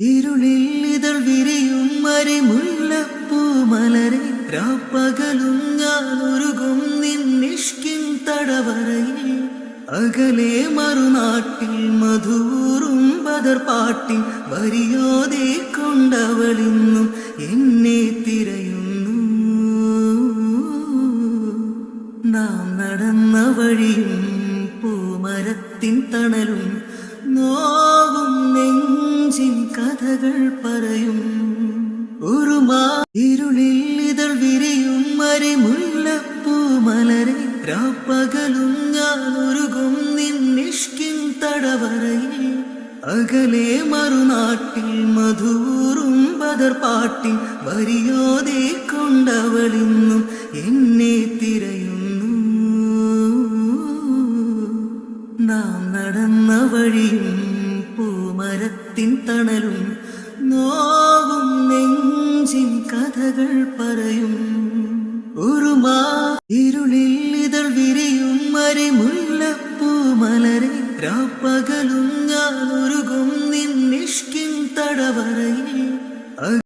ഇരുളിൽ ഇതൾ വിരിയും മരിമുല്ലപ്പൂ മലരെ രാപ്പകലും ഞാൻ ഒരുകും നിന്നിഷ്കിൻ തടവറയിൽ. അകലെ മറുനാട്ടിൽ മധൂറും ബദർ പാട്ടിൽ വരിയോതെ കൊണ്ടവളിന്നും എന്നെ തിരയുന്നു. നാം നടന്ന വഴിയും പൂമരത്തിൻ തണലും നോവും കഥകൾ പറയും. ഒരു മാ ഇരുളിൽ ഇതൾ വിരിയും മരിമുല്ലപ്പൂ മലരെ. രാപ്പകലും ഞാൻ ഒരുകും നിന്നിഷ്കിൻ തടവറയിൽ. അകലെ മറുനാട്ടിൽ മധൂറും ബദർ പാട്ടിൽ വരിയോതെ കൊണ്ടവളിന്നും എന്നെ തിരയുന്നു. നാം നടന്ന വഴിയും പൂമരത്തിൻ തണലും നോവും നെഞ്ചിൻ കഥകൾ പറയും. ഒരു മാ ഇരുളിൽ ഇതൾ വിരിയും മരിമുല്ലപ്പൂ മലരെ രാപ്പകലും ഞാൻ ഒരുകും നിന്നിഷ്കിൻ തടവറയിൽ.